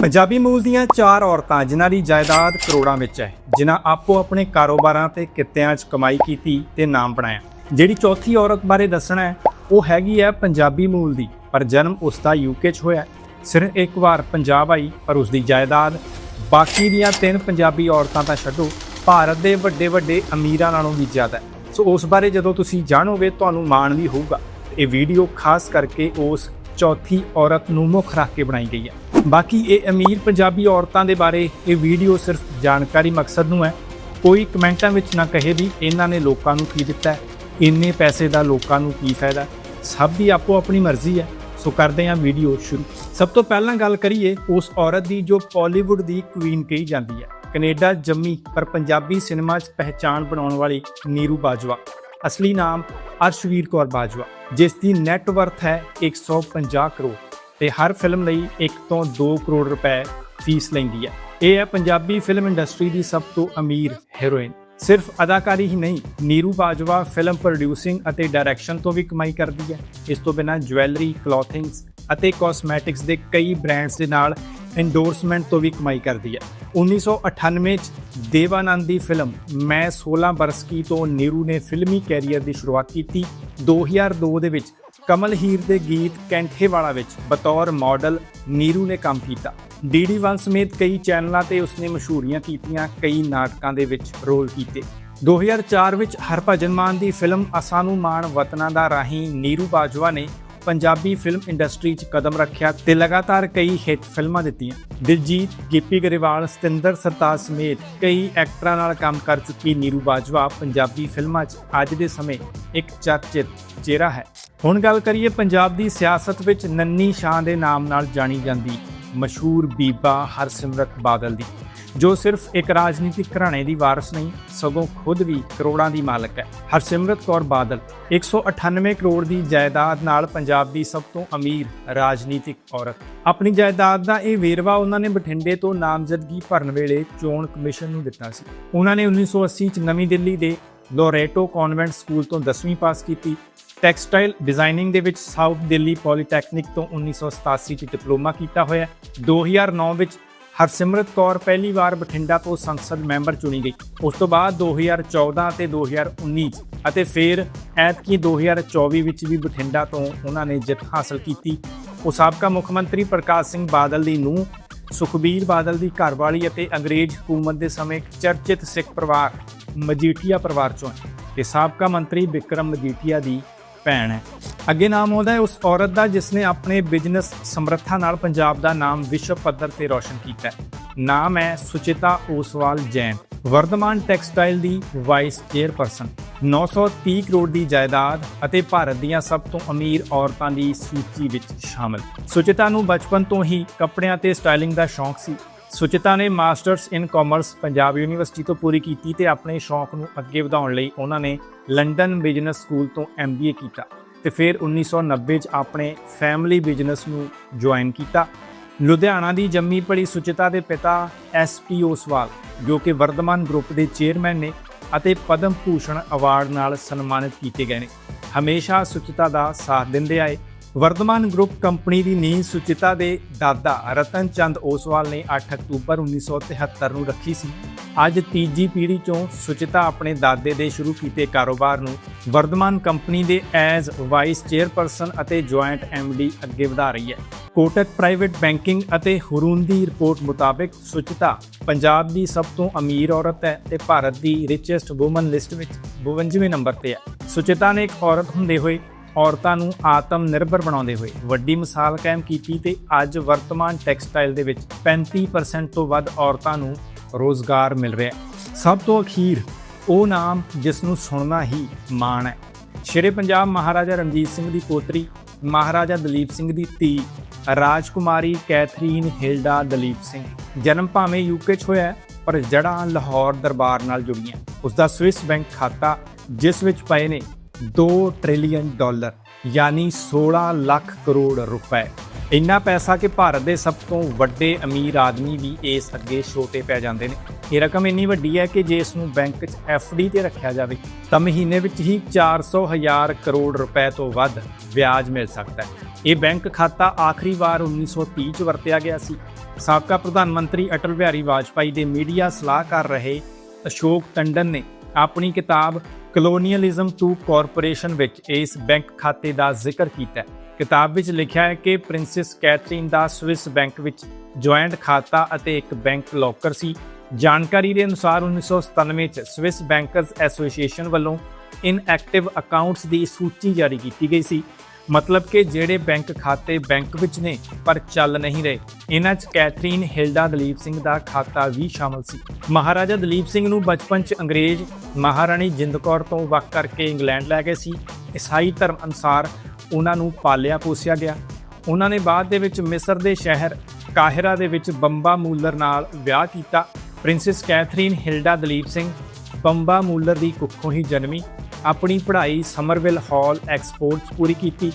ਪੰਜਾਬੀ ਮੂਲ ਦੀਆਂ ਚਾਰ ਔਰਤਾਂ ਜਿਨ੍ਹਾਂ ਦੀ ਜਾਇਦਾਦ ਕਰੋੜਾਂ ਵਿੱਚ ਹੈ, ਜਿਨ੍ਹਾਂ ਆਪੋ ਆਪਣੇ ਕਾਰੋਬਾਰਾਂ ਤੇ ਕਿੱਤਿਆਂ 'ਚ ਕਮਾਈ ਕੀਤੀ ਤੇ ਨਾਮ ਬਣਾਇਆ। ਜਿਹੜੀ ਚੌਥੀ ਔਰਤ ਬਾਰੇ ਦੱਸਣਾ ਹੈ, ਉਹ ਹੈਗੀ ਹੈ ਪੰਜਾਬੀ ਮੂਲ ਦੀ, ਪਰ ਜਨਮ ਉਸ ਦਾ ਯੂਕੇ 'ਚ ਹੋਇਆ ਸਿਰਫ ਇੱਕ ਵਾਰ ਪੰਜਾਬ ਆਈ, ਪਰ ਉਸ ਦੀ ਜਾਇਦਾਦ। ਬਾਕੀ ਦੀਆਂ ਤਿੰਨ ਪੰਜਾਬੀ ਔਰਤਾਂ ਤਾਂ ਛੱਡੋ, ਭਾਰਤ ਦੇ ਵੱਡੇ ਵੱਡੇ ਅਮੀਰਾਂ ਨਾਲੋਂ ਵੀ ਜ਼ਿਆਦਾ ਸੋ ਉਸ ਬਾਰੇ ਜਦੋਂ ਤੁਸੀਂ ਜਾਣੋਗੇ, ਤੁਹਾਨੂੰ ਮਾਣ ਵੀ ਹੋਊਗਾ। ਇਹ ਵੀਡੀਓ ਖਾਸ ਕਰਕੇ ਉਸ ਚੌਥੀ ਔਰਤ ਨੂੰ ਮੁੱਖ ਰੱਖ ਕੇ ਬਣਾਈ ਗਈ ਹੈ। ਬਾਕੀ ਇਹ ਅਮੀਰ ਪੰਜਾਬੀ ਔਰਤਾਂ ਦੇ ਬਾਰੇ ਇਹ ਵੀਡੀਓ ਸਿਰਫ ਜਾਣਕਾਰੀ ਮਕਸਦ ਨੂੰ ਹੈ। ਕੋਈ ਕਮੈਂਟਾਂ ਵਿੱਚ ਨਾ ਕਹੇ ਵੀ ਇਹਨਾਂ ਨੇ ਲੋਕਾਂ ਨੂੰ ਕੀ ਦਿੱਤਾ ਇੰਨੇ ਪੈਸੇ ਦਾ ਲੋਕਾਂ ਨੂੰ ਕੀ ਫਾਇਦਾ ਸਭ ਦੀ ਆਪੋ ਆਪਣੀ ਮਰਜ਼ੀ ਹੈ। ਸੋ ਕਰਦੇ ਹਾਂ ਵੀਡੀਓ ਸ਼ੁਰੂ। ਸਭ ਤੋਂ ਪਹਿਲਾਂ ਗੱਲ ਕਰੀਏ ਉਸ ਔਰਤ ਦੀ ਜੋ ਪਾਲੀਵੁੱਡ ਦੀ ਕੁਈਨ ਕਹੀ ਜਾਂਦੀ ਹੈ। ਕੈਨੇਡਾ ਜੰਮੀ ਪਰ ਪੰਜਾਬੀ ਸਿਨੇਮਾ 'ਚ ਪਹਿਚਾਣ ਬਣਾਉਣ ਵਾਲੀ ਨੀਰੂ ਬਾਜਵਾ। ਅਸਲੀ ਨਾਮ ਅਰਸ਼ਵੀਰ ਕੌਰ ਬਾਜਵਾ, ਜਿਸ ਦੀ ਨੈਟ ਵਰਥ ਹੈ 150 ਕਰੋੜ। ਤੇ ਹਰ ਫਿਲਮ ਲਈ 1 ਤੋਂ 2 ਕਰੋੜ ਰੁਪਏ ਫੀਸ ਲੈਂਦੀ ਹੈ। ਇਹ ਹੈ ਪੰਜਾਬੀ ਫਿਲਮ ਇੰਡਸਟਰੀ ਦੀ ਸਭ ਤੋਂ ਅਮੀਰ ਹੀਰੋਇਨ ਸਿਰਫ ਅਦਾਕਾਰੀ ਹੀ ਨਹੀਂ, ਨੀਰੂ ਬਾਜਵਾ ਫਿਲਮ ਪ੍ਰੋਡਿਊਸਿੰਗ ਅਤੇ ਡਾਇਰੈਕਸ਼ਨ ਤੋਂ ਵੀ ਕਮਾਈ ਕਰਦੀ ਹੈ। ਇਸ ਤੋਂ ਬਿਨਾਂ ਜੁਐਲਰੀ ਕਲੋਥਿੰਗਸ ਅਤੇ ਕਾਸਮੈਟਿਕਸ ਦੇ ਕਈ ਬ੍ਰਾਂਡਸ ਦੇ ਨਾਲ ਐਂਡੋਰਸਮੈਂਟ ਤੋਂ ਵੀ ਕਮਾਈ ਕਰਦੀ ਹੈ। 1998 ਚ ਦੇਵਾਨੰਦ ਦੀ ਫਿਲਮ ਮੈਂ 16 ਬਰਸ ਕੀ ਤੋਂ ਨੀਰੂ ਨੇ ਫਿਲਮੀ ਕੈਰੀਅਰ ਦੀ ਸ਼ੁਰੂਆਤ ਕੀਤੀ। 2002 ਦੇ ਵਿੱਚ ਕਮਲ ਹੀਰ ਦੇ ਗੀਤ ਕੈਂਠੇਵਾਲਾ ਵਿੱਚ ਬਤੌਰ ਮਾਡਲ ਨੀਰੂ ਨੇ ਕੰਮ ਕੀਤਾ। ਡੀਡੀ ਵਨ ਸਮੇਤ ਕਈ ਚੈਨਲਾਂ ਤੇ ਉਸਨੇ ਮਸ਼ਹੂਰੀਆਂ ਕੀਤੀਆਂ ਕਈ ਨਾਟਕਾਂ ਦੇ ਵਿੱਚ ਰੋਲ ਕੀਤੇ। 2004 ਵਿੱਚ ਹਰਭਜਨ ਮਾਨ ਦੀ ਫਿਲਮ ਅਸਾਂ ਮਾਣ ਵਤਨਾਂ ਦਾ ਰਾਹੀਂ ਨੀਰੂ ਬਾਜਵਾ ਨੇ ਪੰਜਾਬੀ ਫਿਲਮ ਇੰਡਸਟਰੀ 'ਚ ਕਦਮ ਰੱਖਿਆ ਤੇ ਲਗਾਤਾਰ ਕਈ ਹਿੱਟ ਫਿਲਮਾਂ ਦਿੱਤੀਆਂ। ਦਿਲਜੀਤ, ਗਿੱਪੀ ਗਰੇਵਾਲ, ਸਤਿੰਦਰ ਸਰਤਾਜ ਸਮੇਤ ਕਈ ਐਕਟਰਾਂ ਨਾਲ ਕੰਮ ਕਰ ਚੁੱਕੀ ਨੀਰੂ ਬਾਜਵਾ ਪੰਜਾਬੀ ਫਿਲਮਾਂ 'ਚ ਅੱਜ ਦੇ ਸਮੇਂ ਇੱਕ ਚਰਚਿਤ ਚਿਹਰਾ ਹੈ। ਹੁਣ ਗੱਲ ਕਰੀਏ ਪੰਜਾਬ ਦੀ ਸਿਆਸਤ ਵਿੱਚ ਨੰਨੀ ਸ਼ਾਹ ਦੇ ਨਾਮ ਨਾਲ ਜਾਣੀ ਜਾਂਦੀ ਮਸ਼ਹੂਰ ਬੀਬਾ ਹਰਸਿਮਰਤ ਬਾਦਲ ਦੀ, ਜੋ ਸਿਰਫ ਇੱਕ ਰਾਜਨੀਤਿਕ ਘਰਾਣੇ ਦੀ ਵਾਰਸ ਨਹੀਂ, ਸਗੋਂ ਖੁਦ ਵੀ ਕਰੋੜਾਂ ਦੀ ਮਾਲਕ ਹੈ। ਹਰਸਿਮਰਤ ਕੌਰ ਬਾਦਲ 198 ਕਰੋੜ ਦੀ ਜਾਇਦਾਦ ਨਾਲ ਪੰਜਾਬ ਦੀ ਸਭ ਤੋਂ ਅਮੀਰ ਰਾਜਨੀਤਿਕ ਔਰਤ। ਆਪਣੀ ਜਾਇਦਾਦ ਦਾ ਇਹ ਵੇਰਵਾ ਉਹਨਾਂ ਨੇ ਬਠਿੰਡੇ ਤੋਂ ਨਾਮਜ਼ਦਗੀ ਭਰਨ ਵੇਲੇ ਚੋਣ ਕਮਿਸ਼ਨ ਨੂੰ ਦਿੱਤਾ ਸੀ। ਉਹਨਾਂ ਨੇ 1980 ਚ ਨਵੀਂ ਦਿੱਲੀ ਦੇ ਲੋਰੇਟੋ ਕਨਵੈਂਟ ਸਕੂਲ ਤੋਂ 10ਵੀਂ ਪਾਸ ਕੀਤੀ। ਟੈਕਸਟਾਈਲ ਡਿਜ਼ਾਈਨਿੰਗ ਦੇ ਵਿੱਚ ਸਾਊਥ ਦਿੱਲੀ ਪੋਲੀਟੈਕਨਿਕ ਤੋਂ 1987 ਚ ਡਿਪਲੋਮਾ ਕੀਤਾ ਹੋਇਆ ਹੈ। 2009 ਵਿੱਚ ਹਰਸਿਮਰਤ ਕੌਰ ਪਹਿਲੀ ਵਾਰ ਬਠਿੰਡਾ ਤੋਂ ਸੰਸਦ ਮੈਂਬਰ ਚੁਣੀ ਗਈ। ਉਸ ਤੋਂ ਬਾਅਦ 2014 ਤੇ 2019 ਚ ਅਤੇ ਫਿਰ ਐਤਕੀ 2024 ਵਿੱਚ ਵੀ ਬਠਿੰਡਾ ਤੋਂ ਉਹਨਾਂ ਨੇ ਜਿੱਤ ਹਾਸਲ ਕੀਤੀ। ਉਹ ਸਾਬਕਾ ਮੁੱਖ ਮੰਤਰੀ ਪ੍ਰਕਾਸ਼ ਸਿੰਘ ਬਾਦਲ ਦੀ ਨੂੰਹ, ਸੁਖਬੀਰ ਬਾਦਲ ਦੀ ਘਰਵਾਲੀ ਅਤੇ ਅੰਗਰੇਜ਼ ਹਕੂਮਤ ਦੇ ਸਮੇਂ ਚਰਚਿਤ ਸਿੱਖ ਪਰਿਵਾਰ, ਮਜੀਠੀਆ ਪਰਿਵਾਰ ਚੋਂ ਹੈ। ਤੇ ਸਾਬਕਾ ਮੰਤਰੀ ਵਿਕਰਮ ਮਜੀਠੀਆ ਦੀ ਭੈਣ ਹੈ। ਅੱਗੇ ਨਾਮ ਆਉਂਦਾ ਹੈ। ਉਸ ਔਰਤ ਦਾ ਜਿਸ ਨੇ ਆਪਣੇ ਬਿਜ਼ਨਸ ਸਮਰੱਥਾ ਨਾਲ ਪੰਜਾਬ ਦਾ ਨਾਮ ਵਿਸ਼ਵ ਪੱਧਰ ਤੇ ਰੌਸ਼ਨ ਕੀਤਾ ਹੈ। ਨਾਮ ਹੈ ਸੁਚਿਤਾ ਓਸਵਾਲ ਜੈਨ, ਵਰਧਮਾਨ ਟੈਕਸਟਾਈਲ ਦੀ ਵਾਈਸ ਚੇਅਰਪਰਸਨ। 930 ਕਰੋੜ ਦੀ ਜਾਇਦਾਦ ਅਤੇ ਭਾਰਤ ਦੀਆਂ ਸਭ ਤੋਂ ਅਮੀਰ ਔਰਤਾਂ ਦੀ ਸੂਚੀ ਵਿੱਚ ਸ਼ਾਮਲ। ਸੁਚਿਤਾ ਨੂੰ ਬਚਪਨ ਤੋਂ ਹੀ ਕੱਪੜਿਆਂ ਤੇ ਸਟਾਈਲਿੰਗ ਦਾ ਸ਼ੌਂਕ ਸੀ। ਸੁਚਿਤਾ ਨੇ masters in commerce Punjab university ਤੋਂ ਪੂਰੀ ਕੀਤੀ ਤੇ ਆਪਣੇ ਸ਼ੌਂਕ ਨੂੰ ਅੱਗੇ ਵਧਾਉਣ ਲਈ ਉਹਨਾਂ ਨੇ ਲੰਡਨ ਬਿਜ਼ਨਸ ਸਕੂਲ ਤੋਂ ਐਮਬੀਏ ਕੀਤਾ ਤੇ ਫਿਰ 1990 ਚ ਆਪਣੇ ਫੈਮਿਲੀ ਬਿਜ਼ਨਸ ਨੂੰ ਜੁਆਇਨ ਕੀਤਾ। ਲੁਧਿਆਣਾ ਦੀ ਜੰਮੀ ਪੜੀ ਸੁਚਿਤਾ ਦੇ ਪਿਤਾ ਐਸਪੀ ਓਸਵਾਲ, ਜੋ ਕਿ ਵਰਧਮਾਨ ਗਰੁੱਪ ਦੇ ਚੇਅਰਮੈਨ ਨੇ ਅਤੇ ਪਦਮ ਭੂਸ਼ਣ ਅਵਾਰਡ ਨਾਲ ਸਨਮਾਨਿਤ ਕੀਤੇ ਗਏ ਨੇ। ਹਮੇਸ਼ਾ ਸੁਚਿਤਾ ਦਾ ਸਾਥ ਦਿੰਦੇ ਆਏ ਵਰਧਮਾਨ ਗਰੁੱਪ ਕੰਪਨੀ ਦੀ ਨੀਂਹ ਸੁਚਿਤਾ ਦੇ ਦਾਦਾ ਰਤਨ ਚੰਦ ਓਸਵਾਲ ਨੇ 8 ਅਕਤੂਬਰ 1973 ਨੂੰ ਰੱਖੀ ਸੀ। ਅੱਜ ਤੀਜੀ ਪੀੜ੍ਹੀ ਚੋਂ ਸੁਚਿਤਾ ਆਪਣੇ ਦਾਦੇ ਦੇ ਸ਼ੁਰੂ ਕੀਤੇ ਕਾਰੋਬਾਰ ਨੂੰ ਵਰਧਮਾਨ ਕੰਪਨੀ ਦੇ ਐਜ਼ ਵਾਈਸ ਚੇਅਰਪਰਸਨ ਅਤੇ ਜੁਆਇੰਟ ਐਮਡੀ ਅੱਗੇ ਵਧਾ ਰਹੀ ਹੈ। ਕੋਟਕ ਪ੍ਰਾਈਵੇਟ ਬੈਂਕਿੰਗ ਅਤੇ ਹੁਰੂਨ ਦੀ ਰਿਪੋਰਟ ਮੁਤਾਬਕ ਸੁਚਿਤਾ ਪੰਜਾਬ ਦੀ ਸਭ ਤੋਂ ਅਮੀਰ ਔਰਤ ਹੈ ਤੇ ਭਾਰਤ ਦੀ ਰਿਚੈਸਟ ਔਮਨ ਲਿਸਟ ਵਿੱਚ 52ਵੇਂ ਨੰਬਰ ਤੇ ਹੈ। ਸੁਚਿਤਾ ਨੇ ਇੱਕ ਔਰਤ ਹੁੰਦੇ ਹੋਏ ਔਰਤਾਂ ਨੂੰ ਆਤਮ ਨਿਰਭਰ ਬਣਾਉਂਦੇ ਹੋਏ ਵੱਡੀ ਮਿਸਾਲ ਕਾਇਮ ਕੀਤੀ ਤੇ ਅੱਜ ਵਰਤਮਾਨ ਟੈਕਸਟਾਈਲ ਦੇ ਵਿੱਚ 35% ਤੋਂ ਵੱਧ ਔਰਤਾਂ ਨੂੰ ਰੋਜ਼ਗਾਰ ਮਿਲ ਰਿਹਾ ਹੈ। ਸਭ ਤੋਂ ਅਖੀਰ, ਉਹ ਨਾਮ ਜਿਸ ਨੂੰ ਸੁਣਨਾ ਹੀ ਮਾਣ ਹੈ। ਸ਼ੇਰੇ ਪੰਜਾਬ ਮਹਾਰਾਜਾ ਰਣਜੀਤ ਸਿੰਘ ਦੀ ਪੋਤਰੀ, ਮਹਾਰਾਜਾ ਦਲੀਪ ਸਿੰਘ ਦੀ ਧੀ, ਰਾਜਕੁਮਾਰੀ ਕੈਥਰੀਨ ਹਿਲਡਾ ਦਲੀਪ ਸਿੰਘ। ਜਨਮ ਭਾਵੇਂ ਯੂਕੇ 'ਚ ਹੋਇਆ ਪਰ ਜੜ੍ਹਾਂ ਲਾਹੌਰ ਦਰਬਾਰ ਨਾਲ ਜੁੜੀਆਂ। ਉਸ ਦਾ ਸਵਿਸ ਬੈਂਕ ਖਾਤਾ ਜਿਸ ਵਿੱਚ ਪਏ ਨੇ 2 ਟ੍ਰਿਲੀਅਨ ਡਾਲਰ, ਯਾਨੀ 16 ਲੱਖ ਕਰੋੜ ਰੁਪਏ। ਇੰਨਾ ਪੈਸਾ ਕਿ ਭਾਰਤ ਦੇ ਸਭ ਤੋਂ ਵੱਡੇ ਅਮੀਰ ਆਦਮੀ ਵੀ ਇਸ ਅੱਗੇ ਛੋਟੇ ਪੈ ਜਾਂਦੇ ਨੇ। ਇਹ ਰਕਮ ਇੰਨੀ ਵੱਡੀ ਹੈ ਕਿ ਜੇ ਇਸ ਨੂੰ ਬੈਂਕ 'ਚ ਡੀ ਤੇ ਰੱਖਿਆ ਜਾਵੇ, ਤਾਂ ਮਹੀਨੇ ਵਿੱਚ ਹੀ 400 ਹਜ਼ਾਰ ਕਰੋੜ ਰੁਪਏ ਤੋਂ ਵੱਧ ਵਿਆਜ ਮਿਲ ਸਕਦਾ ਹੈ। ਇਹ ਬੈਂਕ ਖਾਤਾ ਆਖਰੀ ਵਾਰ 1930 ਚ ਵਰਤਿਆ ਗਿਆ ਸੀ। ਸਾਬਕਾ ਪ੍ਰਧਾਨ ਮੰਤਰੀ ਅਟਲ ਬਿਹਾਰੀ ਵਾਜਪਾਈ ਦੇ ਮੀਡੀਆ ਸਲਾਹਕਾਰ ਰਹੇ ਅਸ਼ੋਕ ਟੰਡਨ ਨੇ ਆਪਣੀ ਕਿਤਾਬ ਕਲੋਨੀਅਲਿਜ਼ਮ ਟੂ ਕਾਰਪੋਰੇਸ਼ਨ ਵਿੱਚ ਇਸ ਬੈਂਕ ਖਾਤੇ ਦਾ ਜ਼ਿਕਰ ਕੀਤਾ ਹੈ। ਕਿਤਾਬ ਵਿੱਚ ਲਿਖਿਆ ਹੈ ਕਿ ਪ੍ਰਿੰਸੈਸ ਕੈਥਰੀਨ ਦਾ ਸਵਿਸ ਬੈਂਕ ਵਿੱਚ ਜੁਆਇੰਟ ਖਾਤਾ ਅਤੇ ਇੱਕ ਬੈਂਕ ਲੋਕਰ ਸੀ। ਜਾਣਕਾਰੀ ਦੇ ਅਨੁਸਾਰ 1997 ਚ ਸਵਿਸ ਬੈਂਕਰਸ ਐਸੋਸੀਏਸ਼ਨ ਵੱਲੋਂ ਇਨਐਕਟਿਵ ਅਕਾਊਂਟਸ ਦੀ ਸੂਚੀ ਜਾਰੀ ਕੀਤੀ ਗਈ ਸੀ। ਮਤਲਬ ਕਿ ਜਿਹੜੇ ਬੈਂਕ ਖਾਤੇ ਬੈਂਕ ਵਿੱਚ ਨੇ, ਪਰ ਚੱਲ ਨਹੀਂ ਰਹੇ। ਇਹਨਾਂ 'ਚ ਕੈਥਰੀਨ ਹਿਲਡਾ ਦਲੀਪ ਸਿੰਘ ਦਾ ਖਾਤਾ ਵੀ ਸ਼ਾਮਲ ਸੀ। ਮਹਾਰਾਜਾ ਦਲੀਪ ਸਿੰਘ ਨੂੰ ਬਚਪਨ 'ਚ ਅੰਗਰੇਜ਼ ਮਹਾਰਾਣੀ ਜਿੰਦ ਕੌਰ ਤੋਂ ਵੱਖ ਕਰਕੇ ਇੰਗਲੈਂਡ ਲੈ ਗਏ ਸੀ। ਈਸਾਈ ਧਰਮ ਅਨੁਸਾਰ ਉਹਨਾਂ ਨੂੰ ਪਾਲਿਆ ਪੋਸਿਆ ਗਿਆ। ਉਹਨਾਂ ਨੇ ਬਾਅਦ ਦੇ ਵਿੱਚ ਮਿਸਰ ਦੇ ਸ਼ਹਿਰ ਕਾਹਿਰਾ ਦੇ ਵਿੱਚ ਬੰਬਾ ਮੂਲਰ ਨਾਲ ਵਿਆਹ ਕੀਤਾ। Princess Catherine Hilda Duleep Singh Bamba Muller ਦੀ ਕੁੱਖੋਂ ਹੀ ਜਨਮੀ। ਆਪਣੀ ਪੜ੍ਹਾਈ ਸਮਰਵਿਲ ਹਾਲ ਐਕਸਪੋਰਟ 'ਚ ਪੂਰੀ ਕੀਤੀ।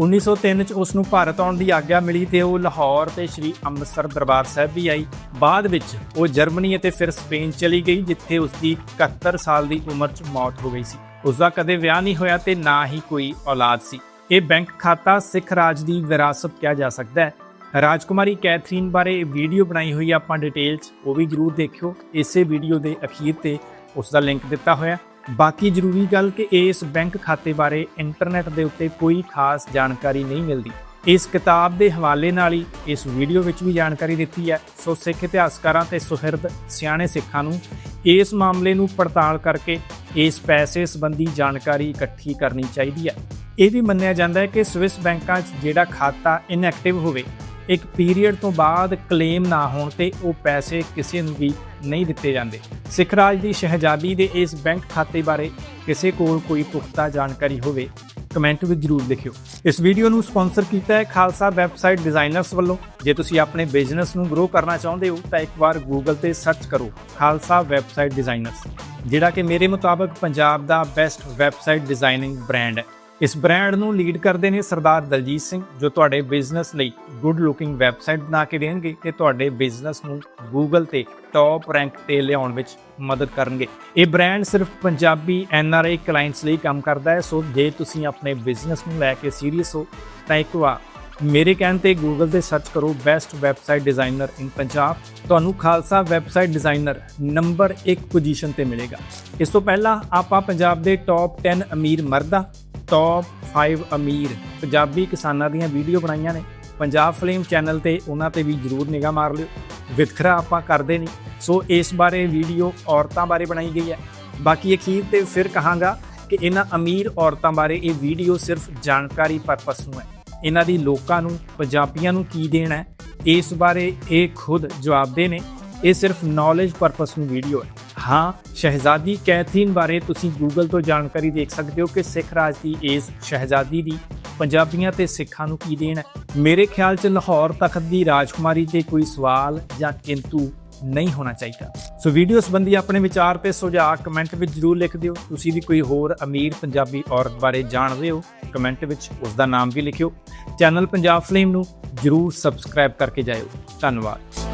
1903 ਚ ਉਸ ਨੂੰ ਭਾਰਤ ਆਉਣ ਦੀ ਆਗਿਆ ਮਿਲੀ ਤੇ ਉਹ ਲਾਹੌਰ ਤੇ ਸ੍ਰੀ ਅੰਮ੍ਰਿਤਸਰ ਦਰਬਾਰ ਸਾਹਿਬ ਵੀ ਆਈ। ਬਾਅਦ ਵਿੱਚ ਉਹ ਜਰਮਨੀ ਅਤੇ ਫਿਰ ਸਪੇਨ ਚਲੀ ਗਈ, ਜਿੱਥੇ ਉਸ ਦੀ 71 ਸਾਲ ਦੀ ਉਮਰ 'ਚ ਮੌਤ ਹੋ ਗਈ ਸੀ। ਉਸ ਦਾ ਕਦੇ ਵਿਆਹ ਨਹੀਂ ਹੋਇਆ ਤੇ ਨਾ ਹੀ ਕੋਈ ਔਲਾਦ ਸੀ। ਇਹ ਬੈਂਕ ਖਾਤਾ ਸਿੱਖ ਰਾਜ ਦੀ ਵਿਰਾਸਤ ਕਿਹਾ ਜਾ ਸਕਦਾ ਹੈ। ਰਾਜਕੁਮਾਰੀ ਕੈਥਰੀਨ ਬਾਰੇ ਵੀਡੀਓ ਬਣਾਈ ਹੋਈ ਆਪਾਂ ਡਿਟੇਲ 'ਚ ਉਹ ਵੀ ਜਰੂਰ ਦੇਖਿਓ। ਇਸੇ ਵੀਡੀਓ ਦੇ ਅਖੀਰ ਤੇ ਉਸ ਦਾ ਲਿੰਕ ਦਿੱਤਾ ਹੋਇਆ ਬਾਕੀ ਜ਼ਰੂਰੀ ਗੱਲ ਕਿ ਇਸ ਬੈਂਕ ਖਾਤੇ ਬਾਰੇ ਇੰਟਰਨੈਟ ਦੇ ਉੱਤੇ ਕੋਈ ਖਾਸ ਜਾਣਕਾਰੀ ਨਹੀਂ ਮਿਲਦੀ। ਇਸ ਕਿਤਾਬ ਦੇ ਹਵਾਲੇ ਨਾਲ ਹੀ ਇਸ ਵੀਡੀਓ ਵਿੱਚ ਵੀ ਜਾਣਕਾਰੀ ਦਿੱਤੀ ਹੈ। ਸੋ ਸਿੱਖ ਇਤਿਹਾਸਕਾਰਾਂ ਤੇ ਸੁਹਿਰਦ ਸਿਆਣੇ ਸਿੱਖਾਂ ਨੂੰ ਇਸ ਮਾਮਲੇ ਨੂੰ ਪੜਤਾਲ ਕਰਕੇ ਇਸ ਪੈਸੇ ਸੰਬੰਧੀ ਜਾਣਕਾਰੀ ਇਕੱਠੀ ਕਰਨੀ ਚਾਹੀਦੀ ਹੈ। ਇਹ ਵੀ ਮੰਨਿਆ ਜਾਂਦਾ ਹੈ ਕਿ ਸਵਿਸ ਬੈਂਕਾਂ 'ਚ ਜਿਹੜਾ ਖਾਤਾ ਇਨਐਕਟਿਵ ਹੋਵੇ ਇੱਕ ਪੀਰੀਅਡ ਤੋਂ ਬਾਅਦ ਕਲੇਮ ਨਾ ਹੋਣ ਤੇ ਉਹ ਪੈਸੇ ਕਿਸੇ ਨੂੰ ਵੀ ਨਹੀਂ ਦਿੱਤੇ ਜਾਂਦੇ। ਸਿੱਖ ਰਾਜ ਦੀ ਸ਼ਹਿਜ਼ਾਦੀ ਦੇ ਇਸ ਬੈਂਕ ਖਾਤੇ ਬਾਰੇ ਕਿਸੇ ਕੋਲ ਕੋਈ ਪੁਖਤਾ ਜਾਣਕਾਰੀ ਹੋਵੇ, ਕਮੈਂਟ ਵਿੱਚ ਜਰੂਰ ਲਿਖਿਓ। ਇਸ ਵੀਡੀਓ ਨੂੰ ਸਪਾਂਸਰ ਕੀਤਾ ਹੈ ਖਾਲਸਾ ਵੈਬਸਾਈਟ ਡਿਜ਼ਾਈਨਰਸ ਵੱਲੋਂ। ਜੇ ਤੁਸੀਂ ਆਪਣੇ ਬਿਜ਼ਨਸ ਨੂੰ ਗਰੋ ਕਰਨਾ ਚਾਹੁੰਦੇ ਹੋ, ਤਾਂ ਇੱਕ ਵਾਰ ਗੂਗਲ ਤੇ ਸਰਚ ਕਰੋ, ਖਾਲਸਾ ਵੈਬਸਾਈਟ ਡਿਜ਼ਾਈਨਰਸ, ਜਿਹੜਾ ਕਿ ਮੇਰੇ ਮੁਤਾਬਕ ਪੰਜਾਬ ਦਾ ਬੈਸਟ ਵੈਬਸਾਈਟ ਡਿਜ਼ਾਈਨਿੰਗ ਬ੍ਰਾਂਡ ਹੈ। ਇਸ ਬ੍ਰਾਂਡ ਨੂੰ ਲੀਡ ਕਰਦੇ ਨੇ ਸਰਦਾਰ ਦਲਜੀਤ ਸਿੰਘ, ਜੋ ਤੁਹਾਡੇ ਬਿਜ਼ਨਸ ਲਈ ਗੁੱਡ ਲੁਕਿੰਗ ਵੈਬਸਾਈਟ ਬਣਾ ਕੇ ਦੇਣਗੇ ਤੇ ਤੁਹਾਡੇ ਬਿਜ਼ਨਸ ਨੂੰ ਗੂਗਲ ਤੇ ਟੌਪ ਰੈਂਕ ਤੇ ਲਿਆਉਣ ਵਿੱਚ ਮਦਦ ਕਰਨਗੇ। ਇਹ ਬ੍ਰਾਂਡ ਸਿਰਫ ਪੰਜਾਬੀ ਐਨਆਰਆਈ ਕਲਾਇੰਟਸ ਲਈ ਕੰਮ ਕਰਦਾ ਹੈ, ਸੋ ਜੇ ਤੁਸੀਂ ਆਪਣੇ ਬਿਜ਼ਨਸ ਨੂੰ ਲੈ ਕੇ ਸੀਰੀਅਸ ਹੋ, ਤਾਂ ਇੱਕ ਵਾਰ ਮੇਰੇ ਕਹਿਣ ਤੇ ਗੂਗਲ ਤੇ ਸਰਚ ਕਰੋ best website designer in Punjab ਤੁਹਾਨੂੰ Khalsa website designer number 1 position ਤੇ ਮਿਲੇਗਾ। ਇਸ ਤੋਂ ਪਹਿਲਾਂ ਆਪਾਂ ਪੰਜਾਬ ਦੇ ਟੌਪ 10 ਅਮੀਰ ਮਰਦਾਂ ਟੌਪ 5 ਅਮੀਰ ਪੰਜਾਬੀ ਕਿਸਾਨਾਂ ਦੀਆਂ ਵੀਡੀਓ ਬਣਾਈਆਂ ਨੇ। ਪੰਜਾਬ ਫਿਲਮ ਚੈਨਲ ਤੇ ਉਹਨਾਂ ਤੇ ਵੀ ਜਰੂਰ ਨਿਗਾਹ ਮਾਰ ਲਿਓ। ਵਿਤਖਰਾ ਆਪਾਂ ਕਰਦੇ ਨਹੀਂ। ਸੋ ਇਸ ਬਾਰੇ ਵੀਡੀਓ ਔਰਤਾਂ ਬਾਰੇ ਬਣਾਈ ਗਈ ਹੈ। ਬਾਕੀ ਅਖੀਰ ਤੇ ਫਿਰ ਕਹਾਂਗਾ ਕਿ ਇਹਨਾਂ ਅਮੀਰ ਔਰਤਾਂ ਬਾਰੇ ਇਹ ਵੀਡੀਓ ਸਿਰਫ ਜਾਣਕਾਰੀ ਪਰਪਸ ਨੂੰ ਹੈ। ਇਹਨਾਂ ਦੀ ਲੋਕਾਂ ਨੂੰ, ਪੰਜਾਬੀਆਂ ਨੂੰ ਕੀ ਦੇਣਾ ਹੈ? ਇਸ ਬਾਰੇ ਇਹ ਖੁਦ ਜਵਾਬਦੇ ਨੇ। ਇਹ ਸਿਰਫ ਨੌਲੇਜ ਪਰਪਸ ਨੂੰ ਵੀਡੀਓ ਹੈ। ਹਾਂ, ਸ਼ਹਿਜ਼ਾਦੀ ਕੈਥਰੀਨ ਬਾਰੇ ਤੁਸੀਂ ਗੂਗਲ ਤੋਂ ਜਾਣਕਾਰੀ ਦੇਖ ਸਕਦੇ ਹੋ ਕਿ ਸਿੱਖ ਰਾਜ ਦੀ ਇਸ ਸ਼ਹਿਜ਼ਾਦੀ ਦੀ ਪੰਜਾਬੀਆਂ ਤੇ ਸਿੱਖਾਂ ਨੂੰ ਕੀ ਦੇਣ ਹੈ? ਮੇਰੇ ਖਿਆਲ 'ਚ ਲਾਹੌਰ ਤਖਤ ਦੀ ਰਾਜਕੁਮਾਰੀ ਤੇ ਕੋਈ ਸਵਾਲ ਜਾਂ ਕਿੰਤੂ ਨਹੀਂ ਹੋਣਾ ਚਾਹੀਦਾ। ਸੋ ਵੀਡੀਓ ਸੰਬੰਧੀ ਆਪਣੇ ਵਿਚਾਰ ਤੇ ਸੁਝਾਅ ਕਮੈਂਟ ਵਿੱਚ ਜਰੂਰ ਲਿਖ ਦਿਓ। ਤੁਸੀਂ ਵੀ ਕੋਈ ਹੋਰ ਅਮੀਰ ਪੰਜਾਬੀ ਔਰਤ ਬਾਰੇ ਜਾਣਦੇ ਹੋ ਕਮੈਂਟ ਵਿੱਚ ਉਸ ਦਾ ਨਾਮ ਵੀ ਲਿਖਿਓ। ਚੈਨਲ ਪੰਜਾਬ ਫਿਲਮ ਨੂੰ ਜਰੂਰ ਸਬਸਕ੍ਰਾਈਬ ਕਰਕੇ ਜਾਇਓ। ਧੰਨਵਾਦ।